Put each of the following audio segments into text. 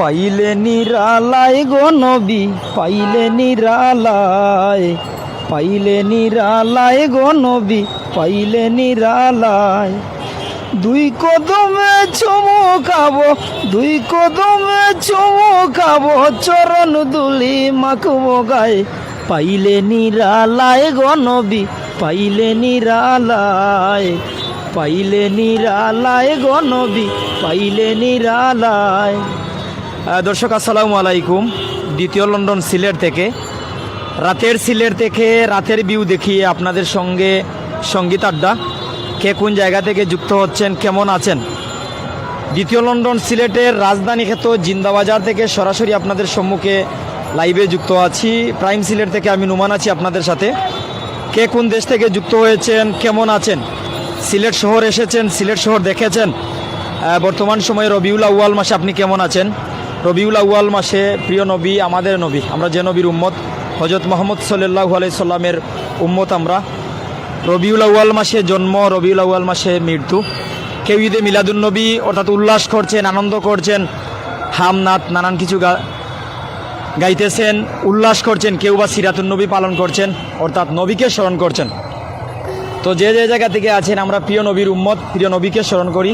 পাইলে নিরালায় গো নবী, পাইলে নিরালায় পাইলে নিরালায় গো নবী, পাইলে নিরালায় দুই কদমে চমকাবো দুই কদমে চমকাবো চরণ দুলি মাখবো গায়ে। পাইলে নিরালায় গো নবী, পাইলে নিরালায় পাইলে নিরালায় গো নবী, পাইলে নিরালায় দর্শক, আসসালামু আলাইকুম। দ্বিতীয় লন্ডন সিলেট থেকে। রাতের সিলেট থেকে রাতের ভিউ দেখিয়ে আপনাদের সঙ্গে সংগীত আড্ডা। কে কোন জায়গা থেকে যুক্ত হচ্ছেন, কেমন আছেন? দ্বিতীয় লন্ডন সিলেটের রাজধানী খ্যাত জিন্দাবাজার থেকে সরাসরি আপনাদের সম্মুখে লাইভে যুক্ত আছি। প্রাইম সিলেট থেকে আমি নুমান আছি আপনাদের সাথে। কে কোন দেশ থেকে যুক্ত হয়েছেন, কেমন আছেন? সিলেট শহর এসেছেন, সিলেট শহর দেখেছেন। বর্তমান সময়ে রবিউল আউয়াল মাসে আপনি কেমন আছেন? রবিউল আউয়াল মাসে প্রিয় নবী, আমাদের নবী, আমরা যে নবীর উম্মত হজরত মোহাম্মদ সাল্লাহ আলাই সাল্লামের উম্মত আমরা। রবিউল আউয়াল মাসে জন্ম, রবিউল আউয়াল মাসে মৃত্যু। কেউ ঈদে মিলাদুন্নবী অর্থাৎ উল্লাস করছেন, আনন্দ করছেন হামনাথ নানান কিছু গাইতেছেন, উল্লাস করছেন, কেউ বা সিরাতুন্নবী পালন করছেন, অর্থাৎ নবীকে স্মরণ করছেন। তো যে যে জায়গা থেকে আছেন আমরা প্রিয় নবীর উম্মত, প্রিয় নবীকে স্মরণ করি।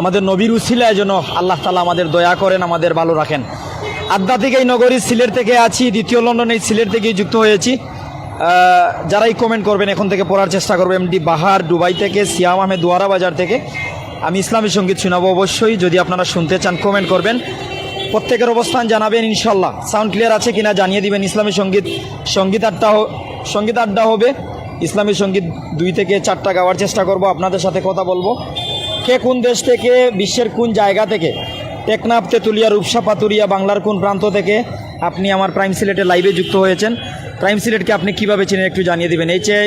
আমাদের নবীর উসিলায় যেন আল্লাহ তালা আমাদের দয়া করেন, আমাদের ভালো রাখেন। থেকে এই নগরী সিলেট থেকে আছি, দ্বিতীয় লন্ডন সিলেট থেকেই যুক্ত হয়েছি। যারাই কমেন্ট করবেন, এখন থেকে পড়ার চেষ্টা করব এমডি বাহার, দুবাই থেকে, সিয়াম আহমেদ দুয়ারা বাজার থেকে। আমি ইসলামী সংগীত শোনাবো অবশ্যই, যদি আপনারা শুনতে চান কমেন্ট করবেন। প্রত্যেকের অবস্থান জানাবেন ইনশাল্লাহ সাউন্ড ক্লিয়ার আছে কিনা জানিয়ে দিবেন, ইসলামী সংগীত সংগীত আড্ডা সংগীত আড্ডা হবে। ইসলামী সংগীত দুই থেকে চারটা গাওয়ার চেষ্টা করব, আপনাদের সাথে কথা বলব। কে কোন দেশ থেকে, বিশ্বের কোন জায়গা থেকে? টেকনাফ, তেতুলিয়া, রূপসা, পাতুরিয়া, বাংলার কোন প্রান্ত থেকে আপনি আমার প্রাইম সিলেটে লাইভে যুক্ত হয়েছেন? প্রাইম সিলেটকে আপনি কীভাবে চিনেন একটু জানিয়ে দেবেন। এই চেয়ে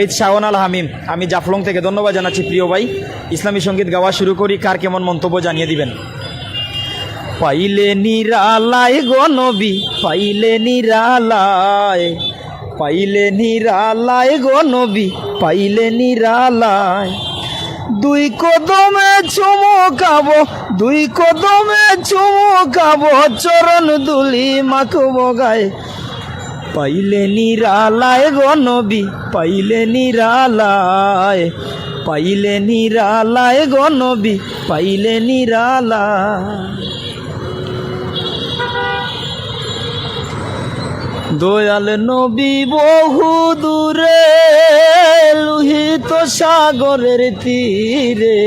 এই শাহন আল হামিম, আমি জাফলং থেকে ধন্যবাদ জানাচ্ছি প্রিয় ভাই। ইসলামী সংগীত গাওয়া শুরু করি, কার কেমন মন্তব্য জানিয়ে দিবেন? পাইলে নিরালায় গো নবী, পাইলে নিরালায় পাইলে নিরালায় গো নবী, পাইলে নিরালায়। দুই কদমে চুমকাবো দুই কদমে চুমকাবো চরণ দুলি মাখব গায়ে। পাইলে নিরালায় গো নবী, পাইলে নিরালায় পাইলে নিরালায় গো নবী, পাইলে নিরালায়। দয়াল নবী বহু দূরে, লুহিত সাগরের তীরে।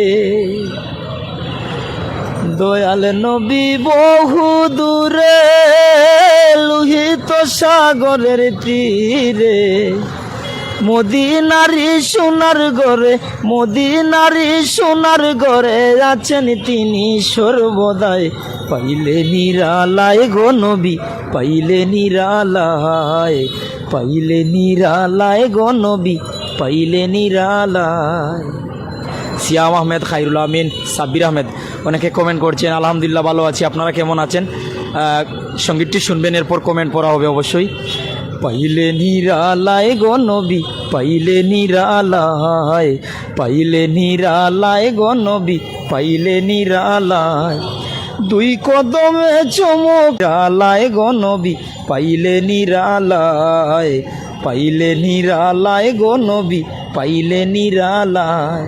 দয়াল নবী বহু দূরে, লুহিত সাগরের তীরে। মদিনারি সোনার গড়ে মদিনারি সোনার গড়ে আছেন তিনি সর্বদাই। পাইলে নিরালায় গো নবী, পাইলে নিরালায় পাইলে নিরালায় গো নবী, পাইলে নিরালায়। সিয়াম আহমেদ খাইরুল আমিন, সাব্বির আহমেদ, অনেকে কমেন্ট করছেন, আলহামদুলিল্লাহ ভালো আছি, আপনারা কেমন আছেন? সঙ্গীতটি শুনবেন, এরপর কমেন্ট পড়া হবে অবশ্যই। পাইলে নিরালায় গো নবী, পাইলে নিরালায় পাইলে নিরালায় গো নবী, পাইলে নিরালায়। দুই কদমে চমক আলায় গো নবী, পাইলে নিরালায় পাইলে নিরালায় গো নবী, পাইলে নিরালায়।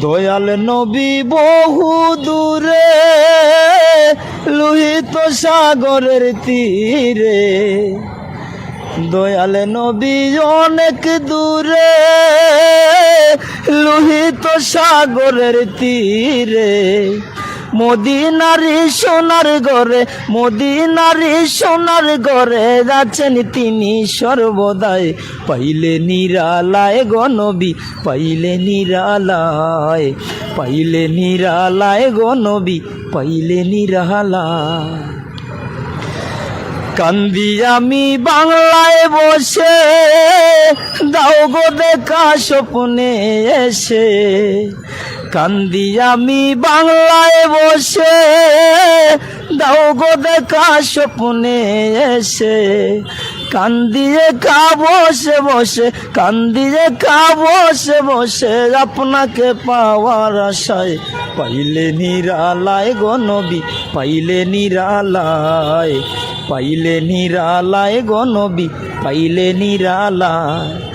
দয়াল নবী বহু দূরে, লোহিত সাগরের তীরে। দয়াল নবী অনেক দূরে, লোহিত সাগরের তীরে। মদিনারি সোনার ঘরে, মদিনারি সোনার ঘরে যাচ্ছেন তিনি সর্বদাই। পাইলে নিরালায় গনবী পাইলে নিরালায় পাইলে নিরালায় গনবী পাইলে নিরালায়। কান্দি আমি বাংলায় বসে দাও গো দেখা স্বপ্নে এসে। কান্দি আমি বাংলায় বসে। দাও গো দেখা স্বপ্নে এসে। কান দিয়ে কা বসে বসে কান দিয়ে কা বসে বসে। আপনাকে পাওয়ার আশায় পাইলে নিরালায় গো নবী, পাইলে নিরালায় পাইলে নিরালায় গো নবী, পাইলে নিরালায়।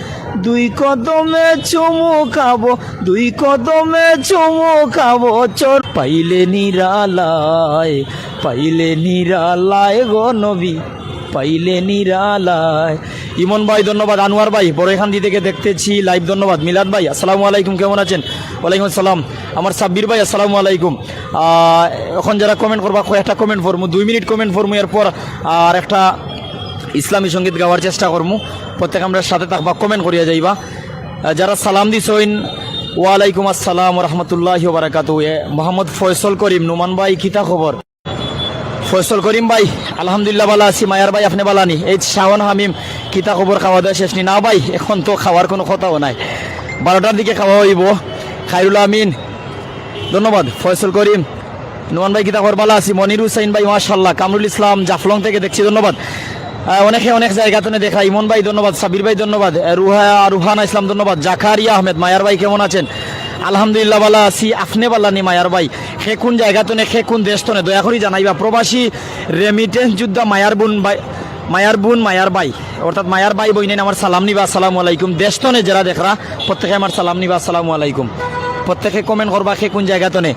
দুই কদমে চুমু খাব, দুই কদমে চুমু খাব। চোর পাইলে নিরালায় পাইলে নিরালায় গো নবী, পাইলে নিরালায়। ইমন ভাই, ধন্যবাদ। আনোয়ার ভাই বড়খান্দি থেকে দেখতেছি লাইভ ধন্যবাদ। মিলাদ ভাই, আসসালামু আলাইকুম, কেমন আছেন? ওয়ালাইকুম আসসালাম। আমার সাব্বির ভাই, আসসালামু আলাইকুম। এখন যারা কমেন্ট করবা, কয়েকটা কমেন্ট করব দুই মিনিট কমেন্ট করব এরপর আর একটা ইসলামী সংগীত গাওয়ার চেষ্টা করব প্রত্যেক আমরা সাথে থাকবা কমেন্ট করিয়া যাইবা। যারা সালাম দিছইন ওয়ালাইকুম আসসালাম রহমতুল্লাহ বারাকাতু মোহাম্মদ ফয়সল করিম, নুমান ভাই, কিতা খবর? ফয়সল করিম ভাই, আলহামদুলিল্লাহ ভালো আছি। মায়ার ভাই, আপনি বালানি এই শাওন হামিম, কিতা খবর খাওয়া দাওয়া শেষ নি? না ভাই, এখন তো খাওয়ার কোনো কথাও নাই। বারোটার দিকে খাওয়া হইব। খাইরুল আমিন। ধন্যবাদ, ফয়সল করিম। নুমান ভাই, কিতা খবর? ভালো আছি। মনির হুসাইন ভাই মাশাল্লাহ কামরুল ইসলাম, জাফলং থেকে দেখছি, ধন্যবাদ। অনেকে অনেক জায়গাতে দেখা ইমন ভাই ধন্যবাদ সাবির ভাই ধন্যবাদ রুহা রুহানা ইসলাম ধন্যবাদ জাকারিয়া আহমেদ মায়ার ভাই কেমন আছেন? আলহামদুলিল্লাহ বালা আছি আপনি বাল্লানি মায়ার ভাই? সে কোন জায়গাতনে সে কোন দেশতনে দয়া করি জানাইবা। প্রবাসী রেমিটেন্স যুদ্ধ মায়ার বোন ভাই মায়ার বোন মায়ার ভাই অর্থাৎ মায়ার ভাই বই নেন আমার সালাম নিবা আসসালামু আলাইকুম। দেশ দেশতনে যারা দেখরা প্রত্যেকে আমার সালাম নিবা আসসালামু আলাইকুম। প্রত্যেকে কমেন্ট করবা সে কোন জায়গাতনে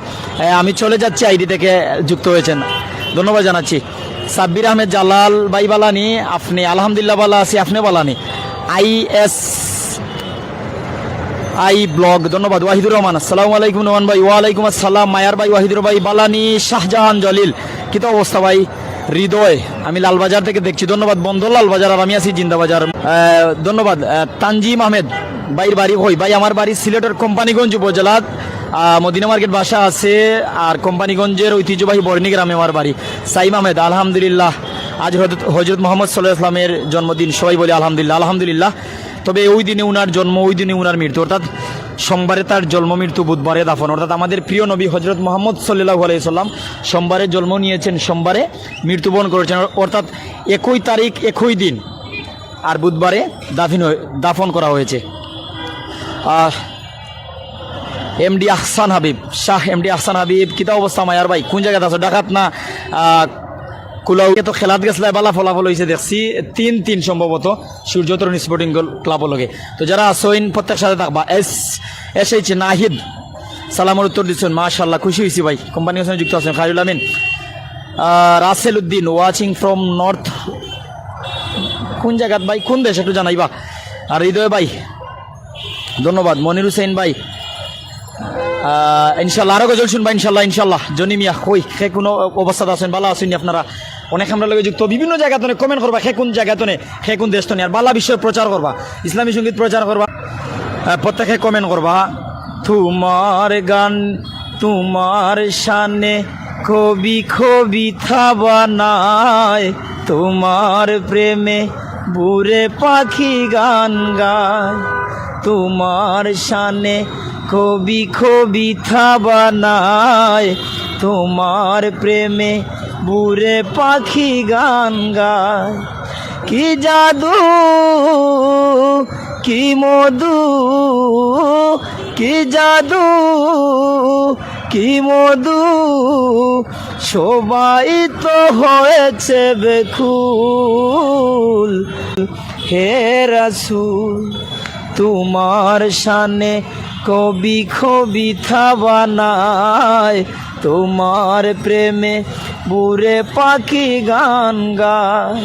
এ, আমি চলে যাচ্ছি আইডি থেকে যুক্ত হয়েছেন। ধন্যবাদ জানাচ্ছি। সাব্বির আহমেদ জালাল ভাই বালানি আপনি আলহামদুলিল্লাহ বালা আছি আপনি বালানি আই এস আই ব্লগ ধন্যবাদ ওয়াহিদুর রহমান। আসসালামু আলাইকুম রহমান ভাই ওয়ালাইকুম আসসালাম মায়ার ভাই ওয়াহিদুর ভাই বালানি শাহজাহান জলিল। কী তো অবস্থা ভাই? হৃদয় আমি লালবাজার থেকে দেখছি ধন্যবাদ বন্ধ লালবাজার আর আমি আছি জিন্দাবাজার। ধন্যবাদ তানজিম আহমেদ ভাইয়ের বাড়ি হই ভাই আমার বাড়ি সিলেটের কোম্পানিগঞ্জ উপজেলাত আহ, মদিনা মার্কেট বাসা আছে আর কোম্পানিগঞ্জের ঐতিহ্যবাহী বর্ণি গ্রামে আমার বাড়ি। সাইম আহমেদ, আলহামদুলিল্লাহ। আজ হজরত মোহাম্মদ সাল্লাহ ইসলামের জন্মদিন, সবাই বলে আলহামদুলিল্লাহ আলহামদুলিল্লাহ। তবে ওই দিনে উনার জন্ম, ওই দিনে উনার মৃত্যু, অর্থাৎ সোমবারে তার জন্ম মৃত্যু, বুধবারে দাফন। অর্থাৎ আমাদের প্রিয় নবী হজরত মোহাম্মদ সাল্লাহ আলাইসাল্লাম সোমবারে জন্ম নিয়েছেন, সোমবারে মৃত্যুবরণ করেছেন। অর্থাৎ একই তারিখ, একই দিন, আর বুধবারে দাফিন দাফন করা হয়েছে। এমডি আহসান হাবিব শাহ এমডি আহসান হাবিব কিতা অবস্থা মায়ার ভাই? কোন জায়গাতে আছো? ডাকাত না? আহ, কুলাউ তো খেলাত গেছিল বালা ফলাফল হয়েছে দেখছি। তিন তিন সম্ভবত সূর্য তরুণ স্পোর্টিং ক্লাব লগে। তো যারা আসইন প্রত্যেক সাথে থাকবা। এস এস এইচ নাহিদ সালামের উত্তর দিচ্ছেন মাশাল্লাহ খুশি হয়েছি ভাই। কোম্পানির সঙ্গে যুক্ত আছেন Khairul Amin. Rasel Uddin watching from north কোন জায়গাত ভাই? কোন দেশ? একটু জানাইবা। আর হৃদয় ভাই ধন্যবাদ। মনির হুসেন ভাই ইনশাল্লাহ আরও গজল শুনবা ইনশাল্লাহ ইনশাল্লাহ জনি মিয়া, কই, সে কোনো অবস্থাতে আছেন? ভালো আছেন আপনারা? অনেক আমরা লগে যুক্ত, বিভিন্ন জায়গাতে কমেন্ট করবা, সে কোন জায়গাতে সে কোন দেশ আর বালা বিষয়ে প্রচার করবা, ইসলামী সংগীত প্রচার করবা প্রত্যেকে কমেন্ট করবা, তোমার গান, তোমার শানে কবি কবিতা বানায় তোমার প্রেমে বুড়ে পাখি গান গায়, তোমার শানে কবি কবিতা বানায়। তোমার প্রেমে বুড়ে পাখি গান গায়। কি জাদু, কি মধু, কি জাদু, কি মধু, সবাই তো হয়েছে বেখুল হে রাসুল, তোমার শানে কবি কবিতা বানায় তোমার প্রেমে বুড়ে পাখি গান গায়।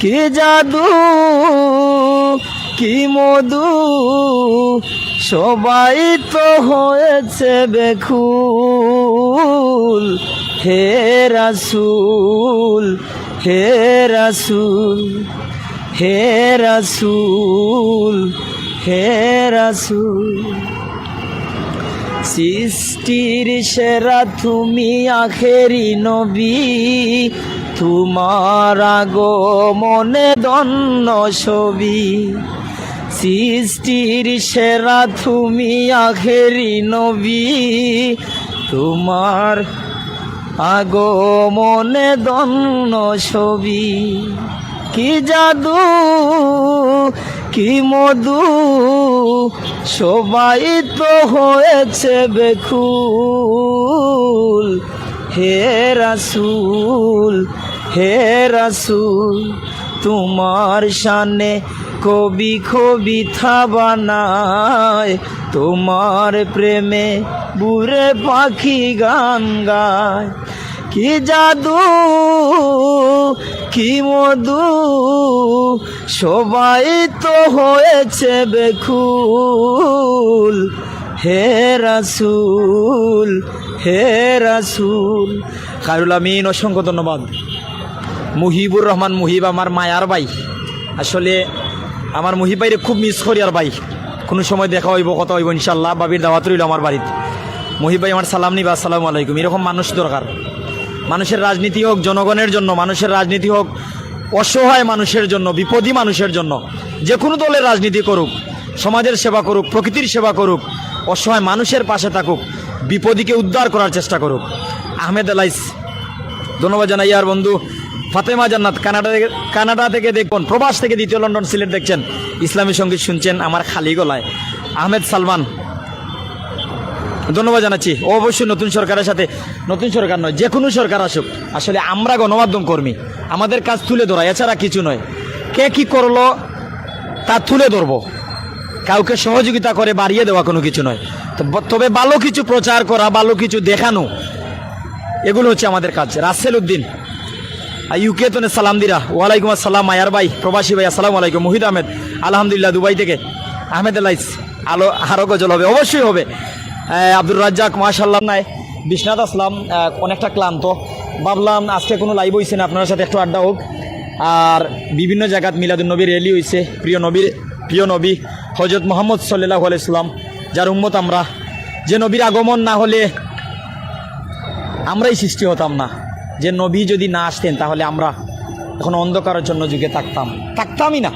কি জাদু, কি মধু, সবাই তো হয়েছে বেকুল হে রাসুল হে রাসুল হে রাসুল। হে রাসুল, সৃষ্টির সেরা তুমি আখেরি নবী। তোমার আগো মনে দন্ন ছবি। সৃষ্টির সেরা তুমি আখেরি নবী। তোমার আগো মনে দন্ন ছবি। কি জাদু, কি মধু, সবাই তো হয়েছে বেকুল হে রাসুল হে রাসুল, তোমার শানে কবি কবিতা বানায়, তোমার প্রেমে বুড়ে পাখি গান গায়। কি জাদু, কি মধু, সবাই তো হয়েছে বেখুল। হে রাসুল হে রাসুল। খায়রুল আমিন, অসংখ্য ধন্যবাদ। মুহিবুর রহমান মুহিব আমার মায়ার ভাই। আসলে আমার মুহিব ভাইরে খুব মিস করি আর ভাই। কোনো সময় দেখা হইব, কথা হইব ইনশাল্লাহ বাবির দাওয়াত রইল আমার বাড়িতে। মুহিব ভাই আমার সালাম নিবা, আসসালামু আলাইকুম। এরকম মানুষ দরকার। মানুষের রাজনীতি হোক, জনগণের জন্য, মানুষের রাজনীতি হোক, অসহায় মানুষের জন্য, বিপদী মানুষের জন্য, যে কোনো দলের রাজনীতি করুক, সমাজের সেবা করুক, প্রকৃতির সেবা করুক, অসহায় মানুষের পাশে থাকুক, বিপদীকে উদ্ধার করার চেষ্টা করুক। আহমেদ আলাইস, ধন্যবাদ জানাই আর বন্ধু। ফাতেমা জান্নাত, কানাডা থেকে কানাডা থেকে দেখুন, প্রবাস থেকে দ্বিতীয় লন্ডন সিলেট দেখছেন। ইসলামী সংগীত শুনছেন আমার খালি গলায়। আহমেদ সালমান ধন্যবাদ জানাচ্ছি। অবশ্যই নতুন সরকারের সাথে, নতুন সরকার নয় যে কোনো সরকার আসুক। আসলে আমরা গণমাধ্যম কর্মী, আমাদের কাজ তুলে ধরা, এছাড়া কিছু নয়। কে কি করল, তা তুলে ধরবো। কাউকে সহযোগিতা করে বাড়িয়ে দেওয়া কোনো কিছু নয়। তবে ভালো কিছু প্রচার করা, ভালো কিছু দেখানো, এগুলো হচ্ছে আমাদের কাজ। রাসেল উদ্দিন ইউকে তো সালাম দিরা। ওয়ালাইকুম আসসালাম, মায়ার ভাই, প্রবাসী ভাই, আসসালামু আলাইকুম। মুহিদ আহমেদ, আলহামদুলিল্লাহ, দুবাই থেকে। আহমেদ আলাইস, আলো, আরও গজল হবে, অবশ্যই হবে। আব্দুর রাজ্জাক মাশাল্লাহ নাই, বিশ্বনাথ আসলাম অনেকটা ক্লান্ত। ভাবলাম আজকে কোনো লাইভ হয়েছে না আপনার সাথে একটু আড্ডা হোক। আর বিভিন্ন জায়গাত মিলাদুল নবীর র্যালি হয়েছে প্রিয় নবীর, প্রিয় নবী হজরত মোহাম্মদ সাল্লাহ আলাইসলাম যার উম্মত আমরা। যে নবীর আগমন না হলে আমরাই সৃষ্টি হতাম না। যে নবী যদি না আসতেন, তাহলে আমরা এখন অন্ধকারের জন্য যুগে থাকতাম। থাকতামই না।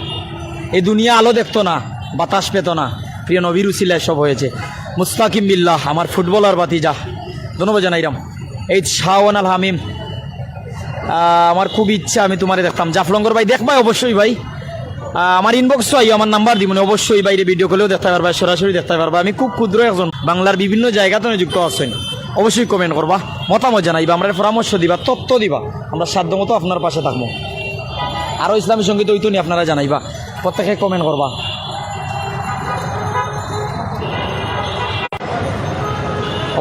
এই দুনিয়া আলো দেখতো না, বাতাস পেত না। প্রিয় নবীর উসিলায় সব হয়েছে। মুস্তাকিম বিল্লাহ, আমার ফুটবলার বাতিজা ধন্যবাদ জানাইরাম এই শাহওয়ান আল হামিম আমার খুব ইচ্ছা, আমি তোমারে দেখতাম। জাফলঙ্গর ভাই দেখবাই অবশ্যই ভাই। আমার ইনবক্স আই আমার নাম্বার দিব অবশ্যই বাইরে ভিডিও কলেও দেখতে পারবা, সরাসরি দেখতে পারবা। আমি খুব ক্ষুদ্র একজন, বাংলার বিভিন্ন জায়গাতে যুক্ত আছেন। অবশ্যই কমেন্ট করবা, মতামত জানাইবা, আমরা পরামর্শ দিবা, তথ্য দিবা। আমরা সাধ্য মতো আপনার পাশে থাকব। আরও ইসলামী সংগীত ওই তো নি আপনারা জানাইবা। প্রত্যেকে কমেন্ট করবা।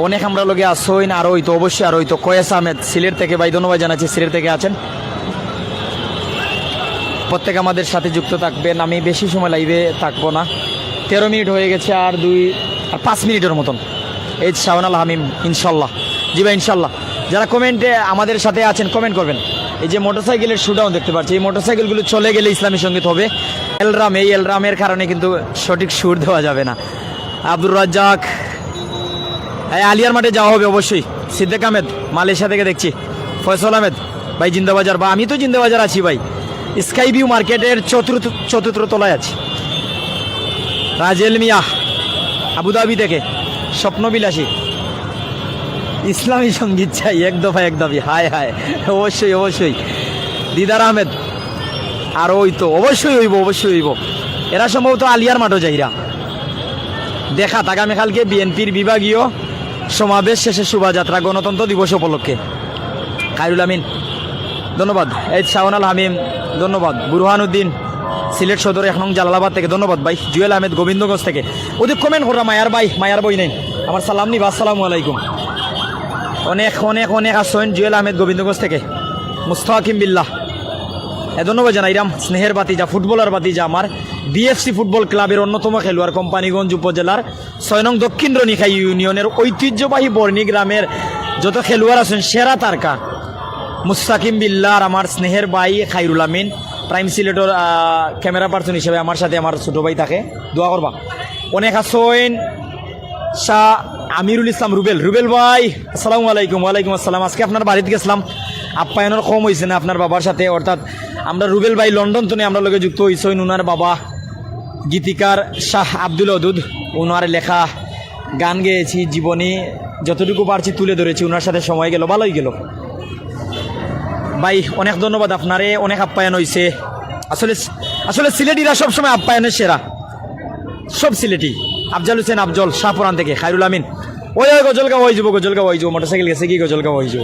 অনেক আমরা লোকে আসইন আর ওই তো অবশ্যই, আর ওই তো কয়েস আহমেদ, সিলেট থেকে ভাই ধন্যবাদ জানাচ্ছি, সিলেট থেকে আছেন। প্রত্যেক আমাদের সাথে যুক্ত থাকবেন, আমি বেশি সময় লাইভে থাকব না। তেরো মিনিট হয়ে গেছে, আর দুই, আর পাঁচ মিনিটের মতন। এই শাওন আল হামিম, ইনশাল্লাহ। জি ভাই, ইনশাল্লাহ। যারা কমেন্টে আমাদের সাথে আছেন, কমেন্ট করবেন। এই যে মোটরসাইকেলের শুডাউন দেখতে পাচ্ছি, এই মোটরসাইকেলগুলো চলে গেলে ইসলামী সংগীত হবে। এলরাম, এই এলরামের কারণে কিন্তু সঠিক সুর দেওয়া যাবে না। আব্দুর রাজ্জাক এই আলিয়ার মাঠে যাওয়া হবে অবশ্যই। সিদ্দিক আহমেদ, মালয়েশিয়া থেকে দেখছি। ফয়সল আহমেদ, ভাই জিন্দাবাজার, বা আমি তো জিন্দাবাজার আছি ভাই। স্কাই ভিউ মার্কেটের চতুর্থ চতুর্থ তলায় আছি। রাজেল মিয়া আবুধাবি থেকে, স্বপ্নবিলাসী। ইসলামী সংগীত চাই, এক দফা, এক দাবি হায় হায়, অবশ্যই অবশ্যই। দিদার আহমেদ, আর ওই তো, অবশ্যই হইব অবশ্যই হইব। এরা সম্ভবত আলিয়ার মাঠও যাইরা। দেখা আগামীকালকে বিএনপির বিভাগীয় সমাবেশ শেষে শোভাযাত্রা, গণতন্ত্র দিবস উপলক্ষে। খায়রুল আমিন, ধন্যবাদ। এই শাহন আল হামিম, ধন্যবাদ। বুরহান উদ্দিন, সিলেট সদর এক নং জালালাবাদ থেকে ধন্যবাদ ভাই। জুয়েল আহমেদ গোবিন্দগঞ্জ থেকে। ওদের কমেন্ট করা মায়ার ভাই, মায়ার বই নেই। আমার সালাম নিবা, আসসালামু আলাইকুম। অনেক অনেক অনেক আসেন জুয়েল আহমেদ গোবিন্দগঞ্জ থেকে। মুস্তাকিম বিল্লাহ। ধন্যবাদ জানাইরাম স্নেহের বাতিজা, ফুটবলার বাতিজা আমার বিএফসি ফুটবল ক্লাবের অন্যতম খেলোয়াড় কোম্পানিগঞ্জ উপজেলার ছয় নং দক্ষিণ রনিখা ইউনিয়নের ঐতিহ্যবাহী বর্ণি গ্রামের যত খেলোয়াড় আছেন, সেরা তারকা মুস্তাকিম বিল্লার আমার স্নেহের ভাই খাইরুল আমিন, প্রাইম সিলেটর ক্যামেরা পার্সন হিসেবে আমার সাথে আমার ছোটো ভাই থাকে। দোয়া করবা। অনেক আসেন শাহ আমিরুল ইসলাম রুবেল। রুবেল ভাই, আসসালামু আলাইকুম। ওয়ালাইকুম আসসালাম। আজকে আপনার বাড়িতে গেছিলাম। আপ্যায়নের কম হয়েছে না আপনার বাবার সাথে, অর্থাৎ আমরা রুবেল ভাই লন্ডন তো আমরা লগে যুক্ত হয়েছি উনার বাবা গীতিকার শাহ আব্দুল অদুদ উনার লেখা গান গেয়েছি, জীবনী যতটুকু পারছি তুলে ধরেছি, ওনার সাথে সময় গেল, ভালোই গেল। ভাই, অনেক ধন্যবাদ আপনারে, অনেক আপ্যায়ন হয়েছে আসলে আসলে সিলেটিরা সবসময় আপ্যায়নের সেরা। সব সিলেটি। আফজাল হোসেন, আফজল, শাহপুরান থেকে খাইরুল আমিন। ওই ওই গজলগাঁও হয়ে যাব গজলগাঁও হয়ে যাব, মোটরসাইকেল গেছে কি গজলগাঁও হয়ে যাব?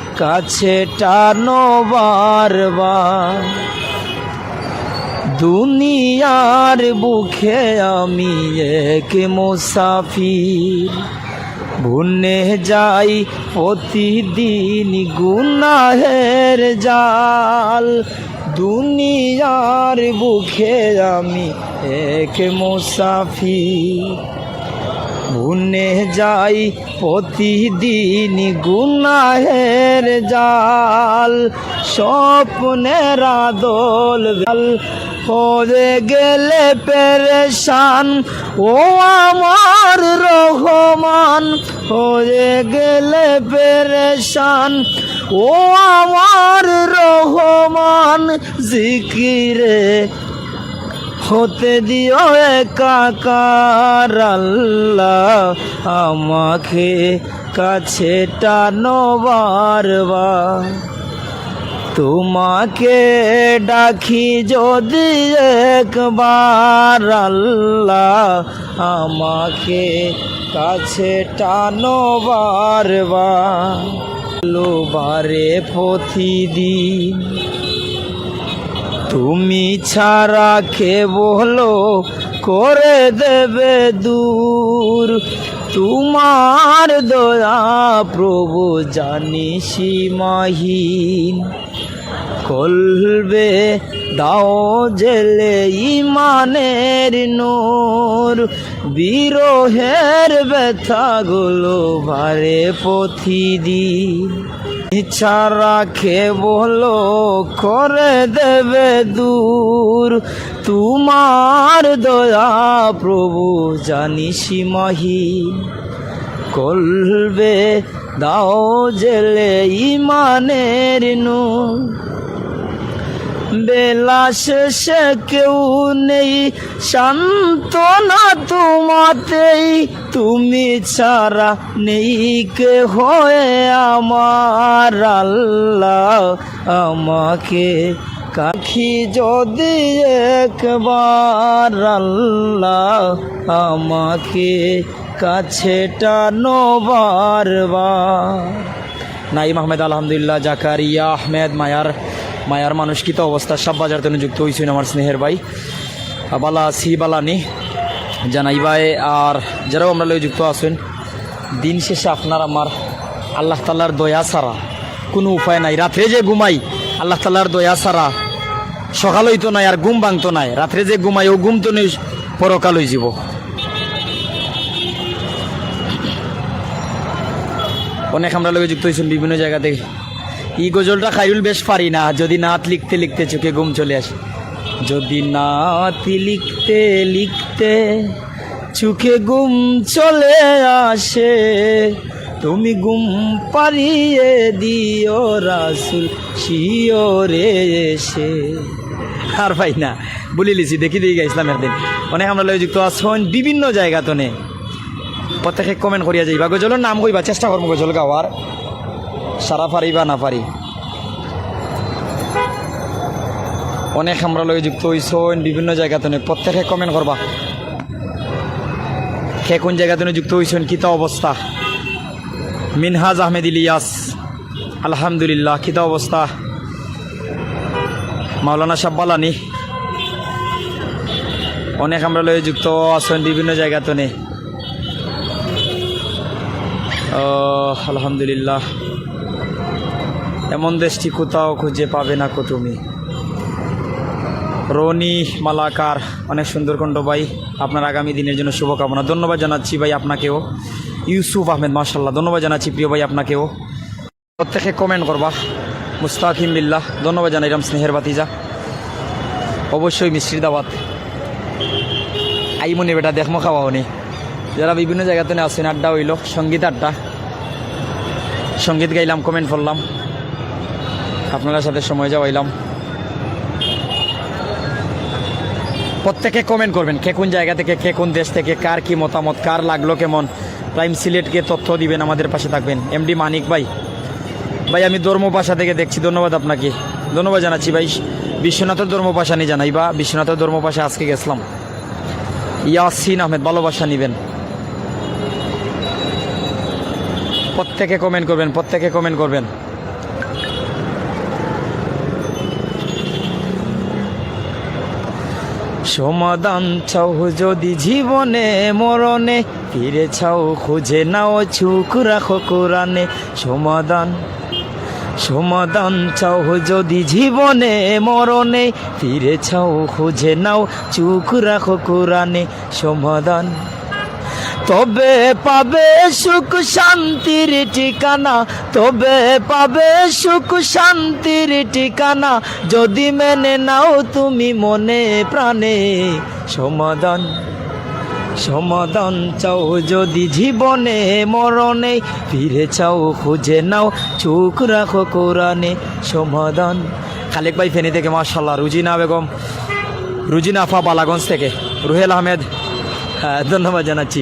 কাছে টানো বারবার। দুনিয়ার বুকে আমি এক মুসাফির। ভুনে যাই প্রতিদিন গুনাহের জাল। দুনিয়ার বুকে আমি এক মুসাফির। ভুনে যাই প্রতিদিন গুনাহের জাল, স্বপ্নের আদল হয়ে গেলে পেরেশান, ও আমার রহমান। হয়ে গেলে পেরেশান, ও আমার রহমান। জিকিরে হতে দিও একাকার আমাকে কাছে টানো বারবার। তোমাকে ডাকি যদি একবার আল্লাহ আমাকে কাছে টানো বারবার। লোবারে প্রতিদিন তুমি ছাড়া কে বলো? করে দেবে দূর। তোমার দয়া প্রভু জানি সীমাহীন। কলবে দাও জেলে ইমানের নূর। বিরহের ব্যথাগুলো ভারে প্রতিদিন ইচ্ছা রাখে বলো করে দেবে দূর। তোমার দয়া প্রভু জানি সিমাহি। কলবে দাও জেলে ইমানের নূর। বেলা শেষে কেউ নেই শান্ত না তোমাতেই। তুমি ছাড়া নেই কে হয়ে আমার। আল্লাহ আমাকে কাখি যদি একবার। আল্লাহ আমাকে কাছে টানো বারবার। নাইম আহমেদ, আলহামদুলিল্লাহ, জাকারিয়া আহমেদ মায়ার মায়ার মানসিকত অবস্থা? সব বাজার তেন যুক্ত হয়েছেন আমার স্নেহের ভাই। বালা সি বালানি জানাই ভাই, আর যারাও আমরা লই যুক্ত আছেন, দিন শেষে আপনার আমার আল্লাহ তাল্লার দয়া ছাড়া কোনো উপায় নাই। রাত্রে যে ঘুমাই, আল্লাহ তাল্লার দয়া ছাড়া সকাল হইতো নাই আর ঘুম ভাঙতো নাই। রাত্রে যে ঘুমাই, ও ঘুম তো নেই, পরকাল হয়ে যাব। অনেক আমরা লোকে যুক্ত হয়েছেন বিভিন্ন জায়গা থেকে এই গজলটা খাইরুল বেশ পারি না, যদি নাত লিখতে লিখতে চোখে ঘুম চলে আসে। যদি নাত লিখতে লিখতে চোখে ঘুম চলে আসে, তুমি ঘুম পারিয়ে দিও রাসুল, শিওরে এসে। আর ভাই না, বলি লিছি, দেখি দিয়ে ইসলামের দিন। অনেক আমরা যুক্ত আছেন বিভিন্ন জায়গা তো নে। প্রত্যেকে কমেন্ট করিয়া যাইবা। গজলের নাম কইবা, চেষ্টা করব গজল গাওয়ার। সারা পারি বা না পারি। অনেক আমরা লগে যুক্ত হইছন বিভিন্ন জায়গাতে প্রত্যেকে কমেন্ট করবা। কে কোন জায়গাতে যুক্ত হইছেন কিতা অবস্থা? মিনহাজ আহমেদ ইলিয়াস, আলহামদুলিল্লাহ কিতা অবস্থা? মাওলানা সাব্বালানি। অনেক আমরা লয়ে যুক্ত আছেন বিভিন্ন জায়গাতে আলহামদুলিল্লাহ। এমন দেশটি কোথাও খুঁজে পাবে না কো তুমি। রনি মালাকার, অনেক সুন্দর কণ্ঠ ভাই, আপনার আগামী দিনের জন্য শুভকামনা। ধন্যবাদ জানাচ্ছি ভাই আপনাকেও। ইউসুফ আহমেদ মাসাল্লাহ ধন্যবাদ জানাচ্ছি প্রিয় ভাই আপনাকেও। প্রত্যেকে কমেন্ট করবা। মুস্তাকিম বিল্লাহ। ধন্যবাদ জানাইলাম স্নেহের বাতিজা অবশ্যই মিষ্টির দাবাত আইমনি বেটা দেখমো খাওয়া হনি যারা বিভিন্ন জায়গাতে আছেন, আড্ডা হইল, সংগীত আড্ডা। সংগীত গাইলাম কমেন্ট করলাম। আপনার সাথে সময় যাওয়াইলাম। প্রত্যেকে কমেন্ট করবেন, কে কোন জায়গা থেকে, কে কোন দেশ থেকে, কার কি মতামত, কার লাগল কেমন। প্রাইম সিলেটকে তথ্য দিবেন, আমাদের পাশে থাকবেন। এমডি মানিক ভাই। ভাই, আমি ধর্ম ভাষা থেকে দেখছি, ধন্যবাদ আপনাকে। ধন্যবাদ জানাচ্ছি ভাই। বিশ্বনাথের ধর্ম ভাষা নিয়ে জানাই বা, বিশ্বনাথের ধর্ম ভাষা আজকে গেছিলাম। ইয়াসিন আহমেদ, ভালোবাসা নিবেন। প্রত্যেকে কমেন্ট করবেন, প্রত্যেকে কমেন্ট করবেন। সমাধান চাও যদি জীবনে, মরণে। ফিরে চাও, খুঁজে নাও চুক রাখো কোরআনে। সমাধান সমাধান চাও যদি জীবনে, মরণে। ফিরে চাও, খুঁজে নাও চুক রাখো কোরআনে। সমাধান তবে পাবে সুখ শান্তির ঠিকানা, তবে পাবে সুখ শান্তির ঠিকানা। যদি মেনে নাও তুমি মনে প্রাণে, সমাধান সমাধান চাও যদি জীবনে মরণে। ফিরে চাও খুঁজে নাও, চোখ রাখো কোরআনে সমাধান। খালেক ভাই ফেনি থেকে মার্শাল্লাহ রুজিনা বেগম, রুজিনা আফা বালাগঞ্জ থেকে, রুহেল আহমেদ। হ্যাঁ ধন্যবাদ জানাচ্ছি।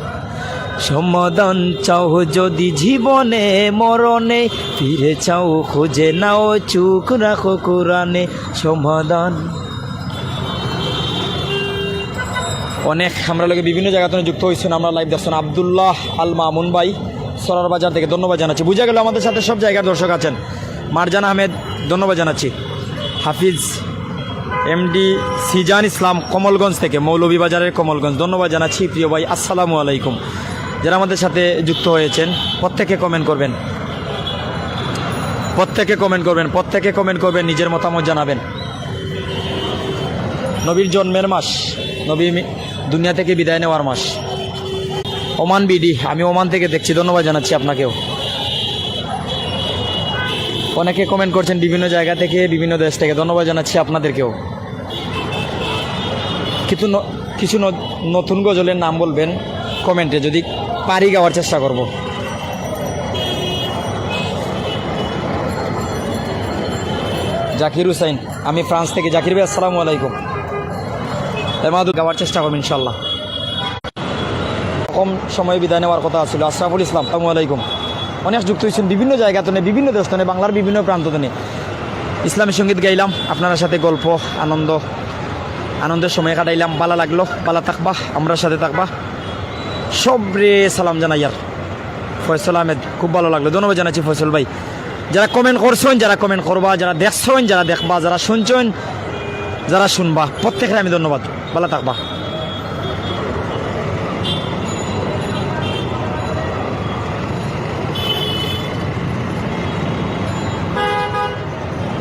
সমাধান চাও যদি জীবনে, মরণে, ফিরে চাও, খুঁজে নাও, চুক রাখো কোরআনে সমাধান। অনেক আমরা লোকে বিভিন্ন জায়গাতে যুক্ত হয়েছেন আমরা লাইভ দেখছেন আবদুল্লাহ আল মামুন ভাই, সরার বাজার থেকে ধন্যবাদ জানাচ্ছি। বুঝা গেল আমাদের সাথে সব জায়গার দর্শক আছেন। মারজান আহমেদ, ধন্যবাদ জানাচ্ছি। হাফিজ এমডি সিজান ইসলাম, কমলগঞ্জ থেকে, মৌলভীবাজারের কমলগঞ্জ, ধন্যবাদ জানাচ্ছি। প্রিয় ভাই, আসসালামু আলাইকুম। যারা আমাদের সাথে যুক্ত হয়েছেন প্রত্যেকে কমেন্ট করবেন। প্রত্যেকে কমেন্ট করবেন প্রত্যেকে কমেন্ট করবেন, নিজের মতামত জানাবেন। নবীর জন্মের মাস, নবী দুনিয়া থেকে বিদায় নেওয়ার মাস। ওমান বিডি, আমি ওমান থেকে দেখছি, ধন্যবাদ জানাচ্ছি আপনাকেও। অনেকে কমেন্ট করছেন বিভিন্ন জায়গা থেকে, বিভিন্ন দেশ থেকে, ধন্যবাদ জানাচ্ছি আপনাদেরকেও। কিছু কিছু নতুন গজলের নাম বলবেন কমেন্টে যদি পারি গাওয়ার চেষ্টা করব। জাকির হুসাইন, আমি ফ্রান্স থেকে। জাকির ভাই, আসসালামু আলাইকুম। এমাদু গাওয়ার চেষ্টা করবেন ইনশাল্লাহ কম সময়ে বিদায় নেওয়ার কথা ছিল। আশরাফুল ইসলাম, আসসালামু আলাইকুম। অনেক যুক্ত হয়েছেন বিভিন্ন জায়গাতে বিভিন্ন দেশতনে বাংলার বিভিন্ন প্রান্তনে ইসলামী সংগীত গাইলাম, আপনার সাথে গল্প, আনন্দ, আনন্দের সময় কাটাইলাম। ভালো লাগল ভালো থাকবা আমরা সাথে থাকবা। সবরে সালাম জানাই আর ফয়সল আহমেদ, খুব ভালো লাগল। ধন্যবাদ জানাচ্ছি ফয়সল ভাই। যারা কমেন্ট করছেন, যারা কমেন্ট করবা, যারা দেখছেন, যারা দেখবা, যারা শুনছেন, যারা শুনবা, প্রত্যেকের আমি ধন্যবাদ। ভালো থাকবা।